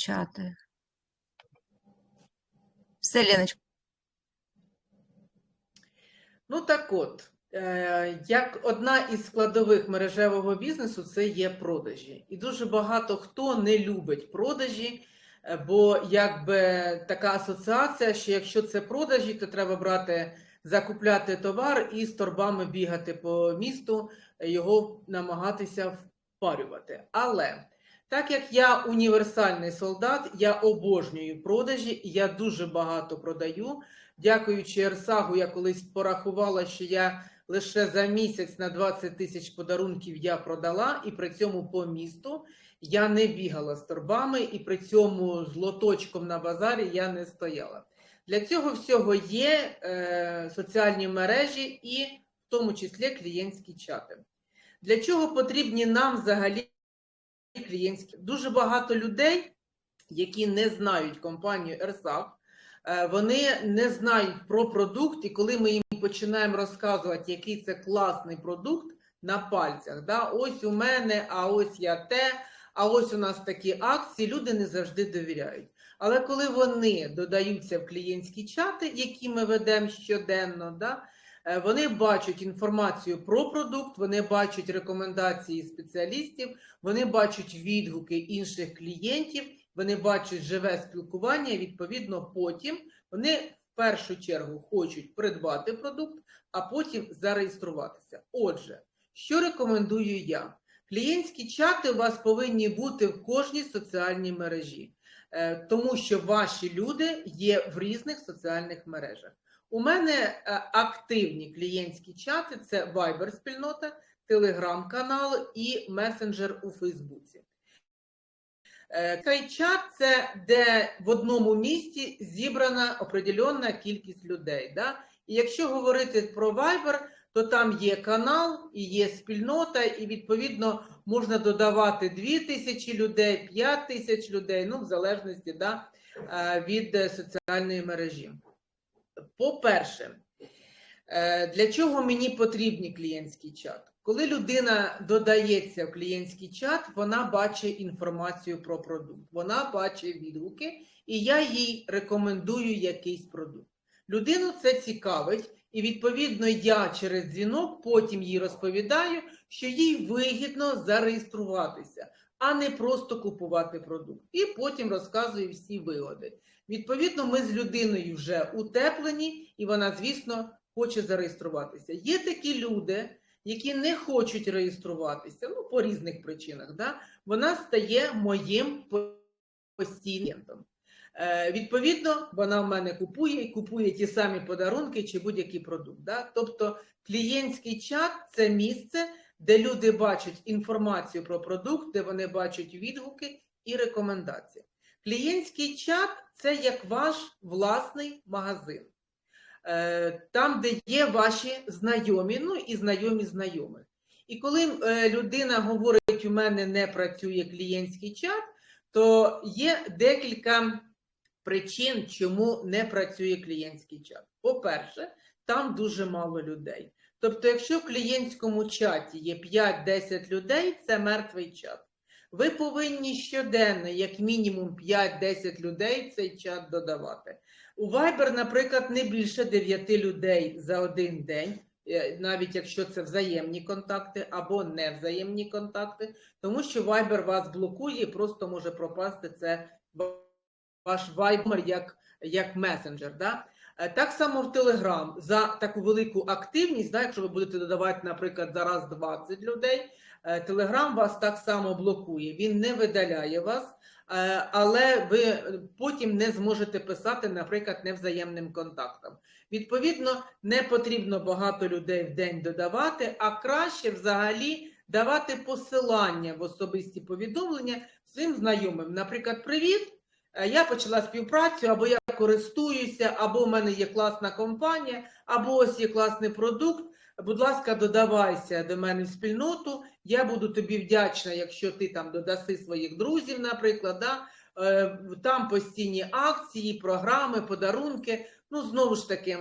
чати. Все, Леночка. Ну так от, е, як одна із складових мережевого бізнесу, це є продажі. І дуже багато хто не любить продажі, е, бо якби така асоціація, що якщо це продажі, то треба брати, закупляти товар і з торбами бігати по місту, його намагатися впарювати. Але так як я універсальний солдат, я обожнюю продажі, я дуже багато продаю. Дякуючи Ерсагу, я колись порахувала, що я лише за місяць на 20 тисяч подарунків я продала, і при цьому по місту я не бігала з торбами, і при цьому з лоточком на базарі я не стояла. Для цього всього є е, соціальні мережі і в тому числі клієнтські чати. Для чого потрібні нам взагалі клієнтські? Дуже багато людей, які не знають компанію Ерсаг, Е, Вони не знають про продукт, і коли ми їм починаємо розказувати, який це класний продукт на пальцях, да, ось у мене, а ось я те, а ось у нас такі акції, люди не завжди довіряють. Але коли вони додаються в клієнтські чати, які ми ведемо щоденно, да, вони бачать інформацію про продукт, вони бачать рекомендації спеціалістів, вони бачать відгуки інших клієнтів вони бачать живе спілкування, відповідно потім вони в першу чергу хочуть придбати продукт, а потім зареєструватися. Отже, що рекомендую я? Клієнтські чати у вас повинні бути в кожній соціальній мережі, е, тому що ваші люди є в різних соціальних мережах. У мене е, активні клієнтські чати це Viber спільнота, Telegram-канал і месенджер у Фейсбуці. Е, Цей чат це де в одному місці зібрана определенна кількість людей. Да? І якщо говорити про Viber, то там є канал і є спільнота, і відповідно можна додавати 2 тисячі людей, 5 тисяч людей, ну в залежності да, е, від соціальної мережі. По-перше, е, для чого мені потрібні клієнтський чат? Коли людина додається в клієнтський чат, вона бачить інформацію про продукт, вона бачить відгуки, і я їй рекомендую якийсь продукт. Людину це цікавить, і відповідно я через дзвінок потім їй розповідаю, що їй вигідно зареєструватися, а не просто купувати продукт. І потім розказує всі вигоди. Відповідно, ми з людиною вже утеплені, і вона, звісно, хоче зареєструватися. Є такі люди які не хочуть реєструватися, ну, по різних причинах, да, вона стає моїм постійним. клієнтом. Е, відповідно, вона в мене купує і купує ті самі подарунки чи будь-який продукт. Да? Тобто клієнтський чат це місце, де люди бачать інформацію про продукт, де вони бачать відгуки і рекомендації. Клієнтський чат це як ваш власний магазин. Е, там, де є ваші знайомі, ну і знайомі знайомих. І коли е, людина говорить, у мене не працює клієнтський чат, то є декілька причин, чому не працює клієнтський чат. По-перше, там дуже мало людей. Тобто, якщо в клієнтському чаті є 5-10 людей, це мертвий чат. Ви повинні щоденно, як мінімум 5-10 людей, цей чат додавати. У Viber, наприклад, не більше 9 людей за один день, е, навіть якщо це взаємні контакти або невзаємні контакти, тому що Viber вас блокує і просто може пропасти це ваш Viber як, як месенджер. Да? Е, Так само в Telegram за таку велику активність, да, якщо ви будете додавати, наприклад, зараз 20 людей, Telegram вас так само блокує, він не видаляє вас. Е, але ви потім не зможете писати, наприклад, невзаємним контактом. Відповідно, не потрібно багато людей в день додавати, а краще взагалі давати посилання в особисті повідомлення своїм знайомим. Наприклад, привіт! Е, Я почала співпрацю, або я користуюся, або в мене є класна компанія, або ось є класний продукт. Будь ласка, додавайся до мене в спільноту. Я буду тобі вдячна, якщо ти там додаси своїх друзів, наприклад. Да? Е, Там постійні акції, програми, подарунки. Ну, знову ж таки,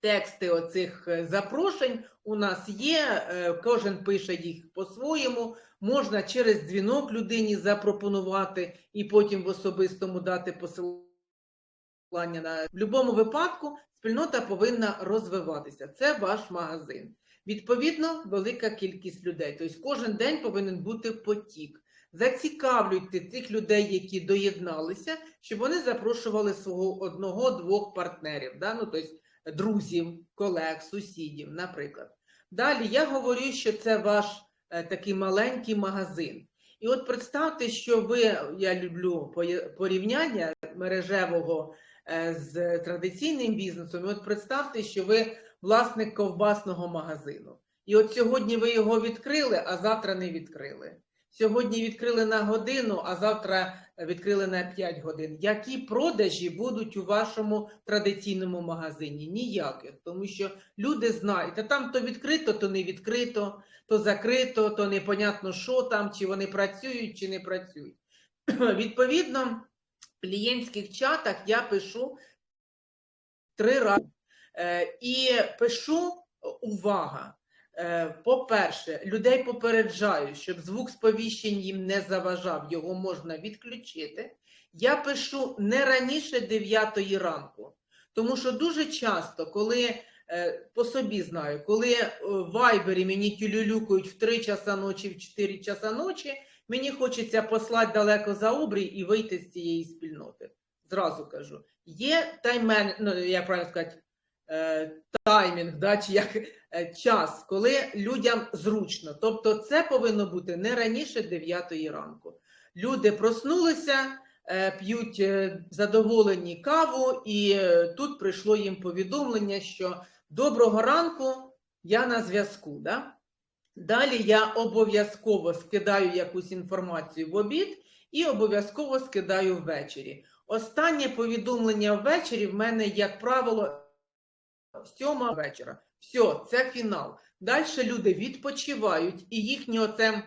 тексти оцих е, запрошень у нас є. Кожен пише їх по-своєму. Можна через дзвінок людині запропонувати і потім в особистому дати посилання на в будь-якому випадку. Спільнота повинна розвиватися. Це ваш магазин. Відповідно, велика кількість людей. Тобто кожен день повинен бути потік. Зацікавлюйте тих людей, які доєдналися, щоб вони запрошували свого одного-двох партнерів, да? ну, тобто друзів, колег, сусідів, наприклад. Далі я говорю, що це ваш такий маленький магазин. І от представте, що ви, я люблю порівняння мережевого е, з традиційним бізнесом. І от представте, що ви власник ковбасного магазину. І от сьогодні ви його відкрили, а завтра не відкрили. Сьогодні відкрили на годину, а завтра відкрили на 5 годин. Які продажі будуть у вашому традиційному магазині? Ніяких, тому що люди знають, а там то відкрито, то не відкрито, то закрито, то непонятно, що там, чи вони працюють, чи не працюють. Відповідно, в клієнтських чатах я пишу три рази. Е, І пишу увага. Е, По-перше, людей попереджаю, щоб звук сповіщень їм не заважав, його можна відключити. Я пишу не раніше 9 ранку, тому що дуже часто, коли е, по собі знаю, коли е, в вайбері мені тюлюлюкають в 3 часа ночі, в 4 часа ночі, мені хочеться послати далеко за обрій і вийти з цієї спільноти. Зразу кажу, є таймен, ну як правильно сказати, е, таймінг, да, чи як е, час, коли людям зручно. Тобто це повинно бути не раніше 9 ранку. Люди проснулися, е, п'ють е, задоволені каву, і е, тут прийшло їм повідомлення, що доброго ранку, я на зв'язку. Да? Далі я обов'язково скидаю якусь інформацію в обід і обов'язково скидаю ввечері. Останнє повідомлення ввечері в мене, як правило, сьома вечора. Все, це фінал. Далі люди відпочивають, і їхнє оце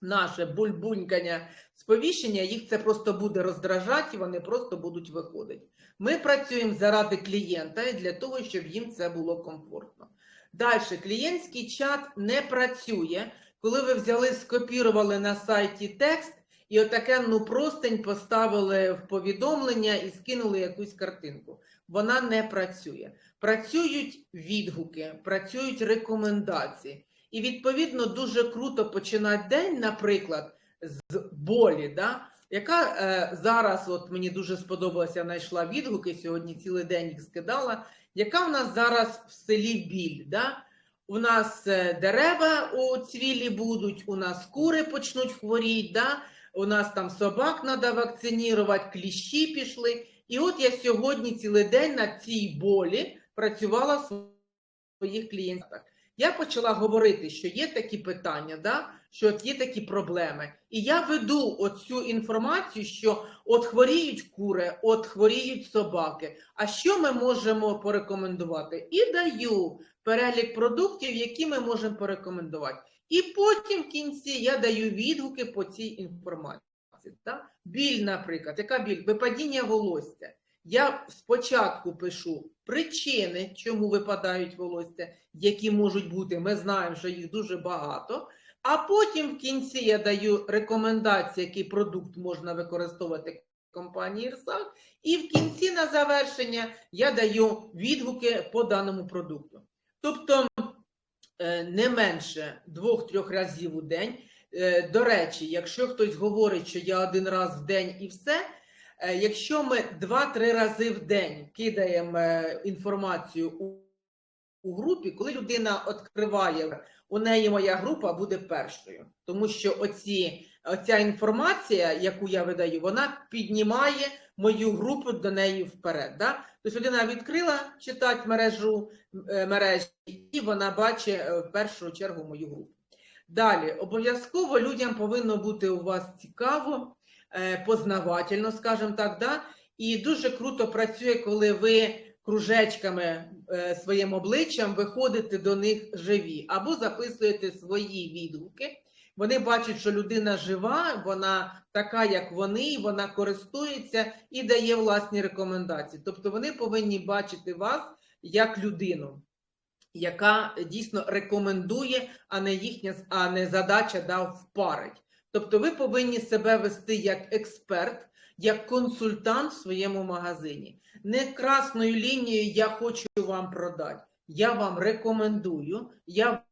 наше бульбунькання сповіщення, їх це просто буде роздражати, і вони просто будуть виходити. Ми працюємо заради клієнта і для того, щоб їм це було комфортно. Далі, клієнтський чат не працює, коли ви взяли, скопірували на сайті текст і отаке ну простень поставили в повідомлення і скинули якусь картинку. Вона не працює. Працюють відгуки, працюють рекомендації. І відповідно дуже круто починати день, наприклад, з болі, да? яка е, зараз, от мені дуже сподобалося, я знайшла відгуки, сьогодні цілий день їх скидала. Яка в нас зараз в селі біль? Да? У нас е, дерева у цвілі будуть, у нас кури почнуть хворіти, да? у нас там собак треба вакцинувати, кліщі пішли. І от я сьогодні цілий день на цій болі працювала в своїх клієнтах. Я почала говорити, що є такі питання, да? що от є такі проблеми. І я веду оцю інформацію, що от хворіють кури, от хворіють собаки. А що ми можемо порекомендувати? І даю перелік продуктів, які ми можемо порекомендувати. І потім в кінці я даю відгуки по цій інформації. Да? Біль, наприклад, яка біль? Випадіння волосся. Я спочатку пишу причини, чому випадають волосся, які можуть бути. Ми знаємо, що їх дуже багато. А потім в кінці я даю рекомендації, який продукт можна використовувати компанії Ірсак. І в кінці на завершення я даю відгуки по даному продукту. Тобто е, не менше двох-трьох разів у день. Е, До речі, якщо хтось говорить, що я один раз в день і все. Е, Якщо ми 2-3 рази в день кидаємо е, інформацію у, у групі, коли людина відкриває, у неї моя група буде першою. Тому що оці, оця інформація, яку я видаю, вона піднімає мою групу до неї вперед. Да? Тобто людина відкрила читати мережу мережі, і вона бачить в першу чергу мою групу. Далі, обов'язково людям повинно бути у вас цікаво е, познавательно, скажімо так, да? і дуже круто працює, коли ви кружечками е, своїм обличчям виходите до них живі, або записуєте свої відгуки. Вони бачать, що людина жива, вона така, як вони, вона користується і дає власні рекомендації. Тобто вони повинні бачити вас як людину. Яка дійсно рекомендує, а не їхня а не задача да, впарить. Тобто ви повинні себе вести як експерт, як консультант в своєму магазині. Не красною лінією я хочу вам продати. Я вам рекомендую, я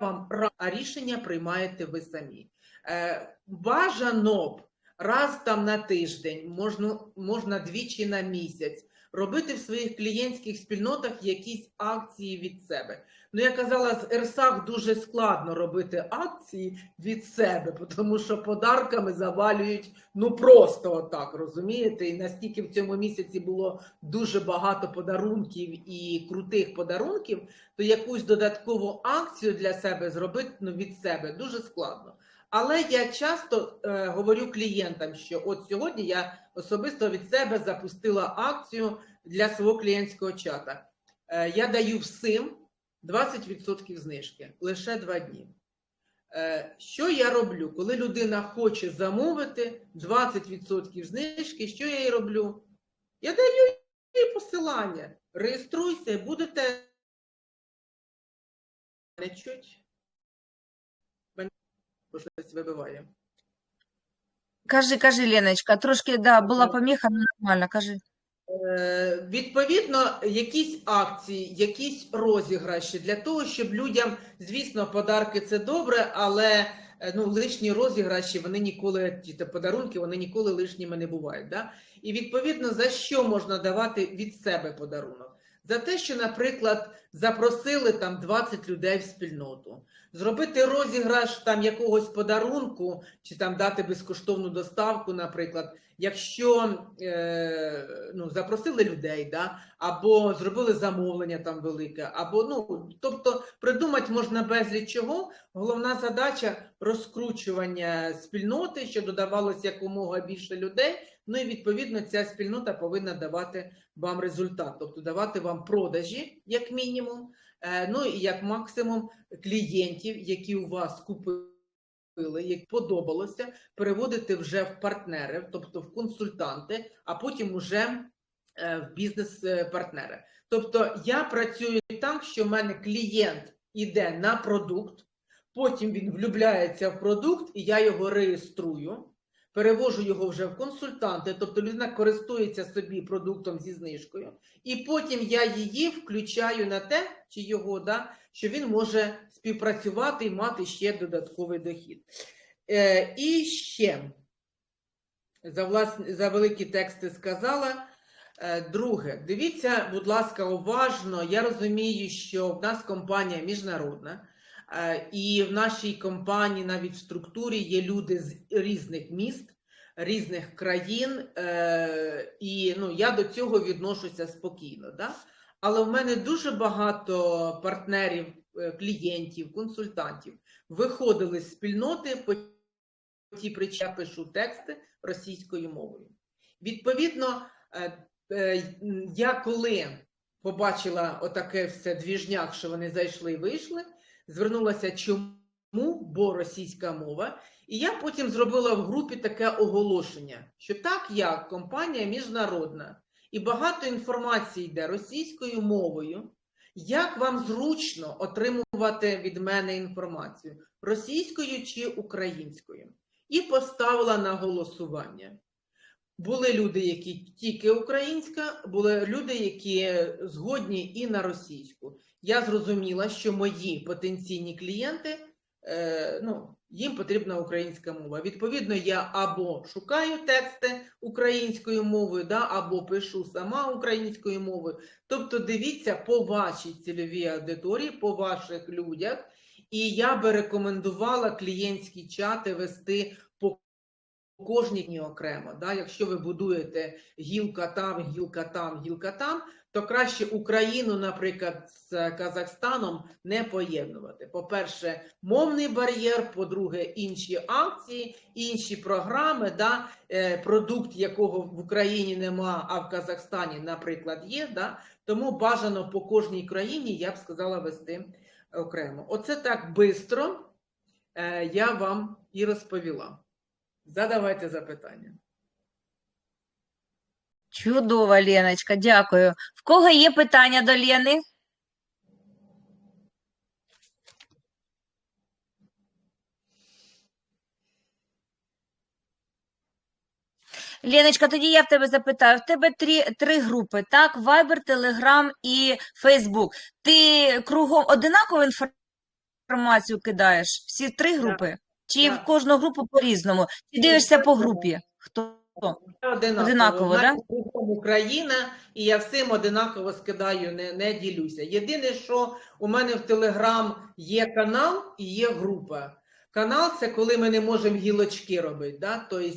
вам а рішення приймаєте ви самі. Е, бажано б раз там на тиждень, можна, можна двічі на місяць, робити в своїх клієнтських спільнотах якісь акції від себе. Ну, я казала, з Ерсак дуже складно робити акції від себе, тому що подарками завалюють ну просто отак, розумієте? І настільки в цьому місяці було дуже багато подарунків і крутих подарунків, то якусь додаткову акцію для себе зробити ну, від себе дуже складно. Але я часто е, говорю клієнтам, що от сьогодні я особисто від себе запустила акцію для свого клієнтського чата. Е, я даю всім 20% знижки лише два дні. Е, що я роблю? Коли людина хоче замовити 20% знижки, що я їй роблю? Я даю їй посилання. Реєструйся будете не чуть. Мене щось вибиває. Кажи, кажи, Леночка, трошки, да, була поміха, ну нормально, кажи. Е, Відповідно, якісь акції, якісь розіграші для того, щоб людям, звісно, подарки це добре, але е, ну, лишні розіграші, вони ніколи, ті та подарунки, вони ніколи лишніми не бувають. Да? І відповідно, за що можна давати від себе подарунок? За те, що, наприклад, запросили там 20 людей в спільноту, зробити розіграш там якогось подарунку, чи там дати безкоштовну доставку, наприклад, якщо е, ну, запросили людей, да, або зробили замовлення там велике, або ну, тобто придумати можна безліч чого. Головна задача розкручування спільноти, щоб додавалося якомога більше людей. Ну і відповідно ця спільнота повинна давати вам результат, тобто давати вам продажі, як мінімум, е, ну і як максимум клієнтів, які у вас купили як подобалося, переводити вже в партнери, тобто в консультанти, а потім уже е, в бізнес-партнери. Тобто я працюю так, що в мене клієнт іде на продукт, потім він влюбляється в продукт, і я його реєструю. Перевожу його вже в консультанти, тобто людина користується собі продуктом зі знижкою, і потім я її включаю на те, чи його, да, що він може співпрацювати і мати ще додатковий дохід. Е, і ще за, власні, за великі тексти сказала. Е, друге, дивіться, будь ласка, уважно. Я розумію, що в нас компанія міжнародна, і в нашій компанії навіть в структурі є люди з різних міст, різних країн, е, і ну, я до цього відношуся спокійно. Да? Але в мене дуже багато партнерів, е, клієнтів, консультантів виходили з спільноти по тій причині я пишу тексти російською мовою. Відповідно, е, е, я коли побачила отаке все двіжняк, що вони зайшли і вийшли, звернулася чому, бо російська мова. І я потім зробила в групі таке оголошення, що так як компанія міжнародна і багато інформації йде російською мовою, як вам зручно отримувати від мене інформацію російською чи українською? І поставила на голосування. Були люди, які тільки українська, були люди, які згодні і на російську. Я зрозуміла, що мої потенційні клієнти, е, ну, їм потрібна українська мова. Відповідно, я або шукаю тексти українською мовою, да, або пишу сама українською мовою. Тобто, дивіться по вашій цільовій аудиторії, по ваших людях. І я би рекомендувала клієнтські чати вести кожній дні окремо. Да? Якщо ви будуєте гілка там, гілка там, гілка там, то краще Україну, наприклад, з Казахстаном не поєднувати. По-перше, мовний бар'єр, по-друге, інші акції, інші програми, да? е, продукт, якого в Україні нема, а в Казахстані, наприклад, є. Да? Тому бажано по кожній країні, я б сказала, вести окремо. Оце так бистро е, я вам і розповіла. Задавайте запитання. Чудово, Леночка, дякую. В кого є питання до Лени? Леночка, тоді я в тебе запитаю. В тебе три три групи, так? Viber, Telegram і Фейсбук. Ти кругом одинакову інформацію кидаєш? Всі три групи? Чи в кожну групу по-різному? Чи дивишся по групі? Хто? Одинаково, Одинаково, да? Україна, і я всім одинаково скидаю, не, не ділюся. Єдине, що у мене в Телеграм є канал і є група. Канал це коли ми не можемо гілочки робити, да? тобто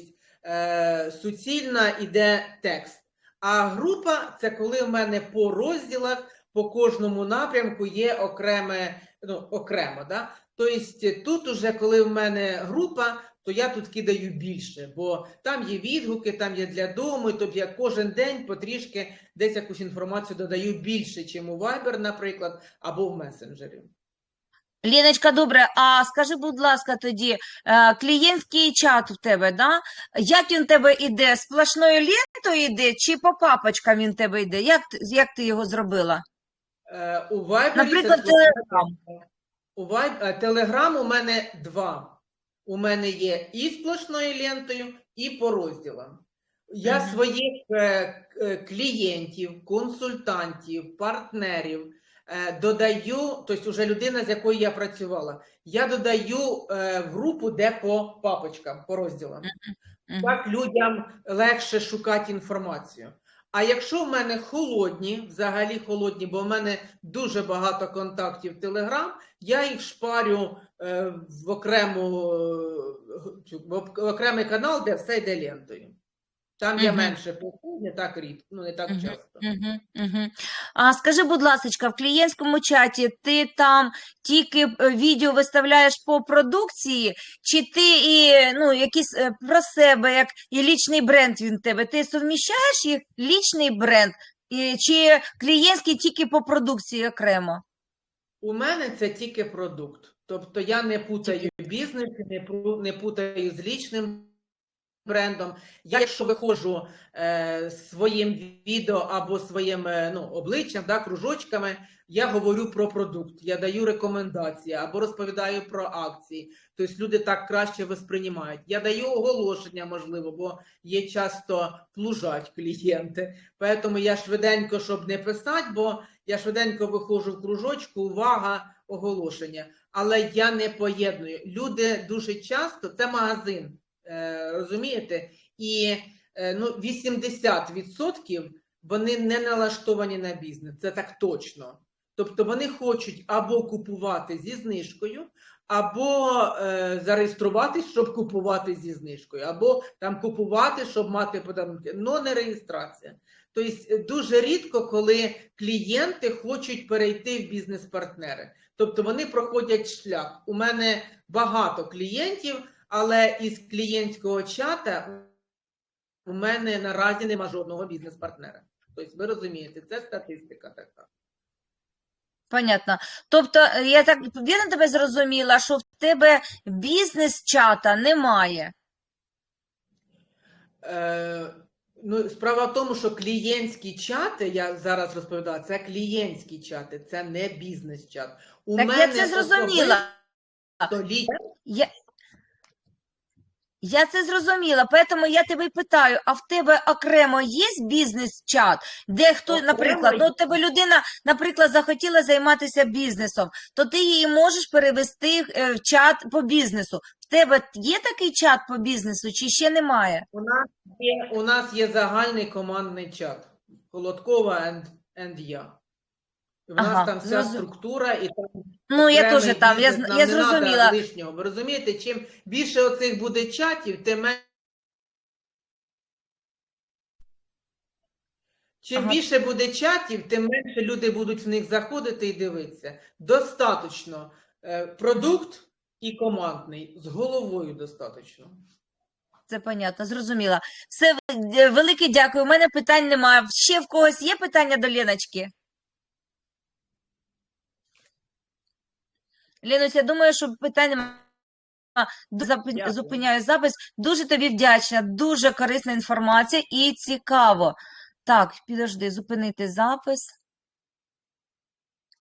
е, суцільно йде текст. А група це коли в мене по розділах, по кожному напрямку є окреме, ну, окремо. Да? Тобто тут уже, коли в мене група, то я тут кидаю більше, бо там є відгуки, там є для дому, тобто я кожен день потрішки десь якусь інформацію додаю більше, чим у Viber, наприклад, або в месенджері. Леночка, добре, а скажи, будь ласка, тоді, е, клієнтський чат в тебе, да? Як він в тебе йде? Сплошною лентою йде, чи по папочкам він в тебе йде? Як, як ти його зробила? Е, у Viber Наприклад, Telegram. У Viber, Telegram у мене два. У мене є і сплошною лентою, і по розділам. Я Мгм. своїх е, е, клієнтів, консультантів, партнерів е, додаю, тобто вже людина, з якою я працювала, я додаю е, в групу, де по папочкам, по розділам. Мгм. Так людям легше шукати інформацію. А якщо в мене холодні, взагалі холодні, бо в мене дуже багато контактів Telegram, я їх шпарю е, в, окрему, е, в окремий канал, де все йде лентою. Там я Мгм. менше пишу, не так рідко, ну не так Мгм. часто. Угу. А скажи, будь ласка, в клієнтському чаті ти там тільки е, відео виставляєш по продукції, чи ти і ну, якісь е, про себе, як і лічний бренд він в тебе? Ти суміщаєш їх лічний бренд, і, чи клієнтський тільки по продукції окремо? У мене це тільки продукт. Тобто я не путаю бізнес, не, пру- не путаю з лічним брендом. Я, якщо виходжу е, своїм відео або своїм е, ну, обличчям, да, кружочками, я говорю про продукт, я даю рекомендації або розповідаю про акції. Тобто люди так краще восприймають. Я даю оголошення, можливо, бо є часто плужать клієнти. Тому я швиденько, щоб не писати, бо я швиденько виходжу в кружочку, увага, оголошення. Але я не поєдную. Люди дуже часто, це магазин, розумієте? І е, ну, 80% вони не налаштовані на бізнес, це так точно. Тобто вони хочуть або купувати зі знижкою, або е, зареєструватись, щоб купувати зі знижкою, або там купувати, щоб мати подарунки, но не реєстрація. Тобто е, дуже рідко, коли клієнти хочуть перейти в бізнес-партнери. Тобто вони проходять шлях. У мене багато клієнтів, але із клієнтського чата у мене наразі нема жодного бізнес-партнера. Тобто, ви розумієте, це статистика така. Понятно. Тобто, е, я так вірно тебе зрозуміла, що в тебе бізнес-чата немає. Е, ну, справа в тому, що клієнтські чати, я зараз розповідаю, це клієнтські чати, це не бізнес-чат. У Так я це зрозуміла. Я, я це зрозуміла, тому я тебе питаю, а в тебе окремо є бізнес-чат, де хто, наприклад, ну, тебе людина, наприклад, захотіла займатися бізнесом, то ти її можеш перевести е, в чат по бізнесу. В тебе є такий чат по бізнесу чи ще немає? У нас є, у нас є загальний командний чат. Холодкова and, and я. В Ага, нас там вся зрозу- структура і там Ну, я окремий теж там, я, бізнес, зн- нам я не надо зрозуміла. лишнього. Ви розумієте, чим більше оцих буде чатів, тим менше. Чим Ага. більше буде чатів, тим менше люди будуть в них заходити і дивитися. Достаточно е, продукт і командний, з головою достаточно. Це понятно, зрозуміла. Все, е, велике дякую. У мене питань немає. Ще в когось є питання до Леночки? Ленусь, я думаю, що Дякую. Зупиняю запис. Дуже тобі вдячна, дуже корисна інформація і цікаво. Так, підожди, зупинити запис.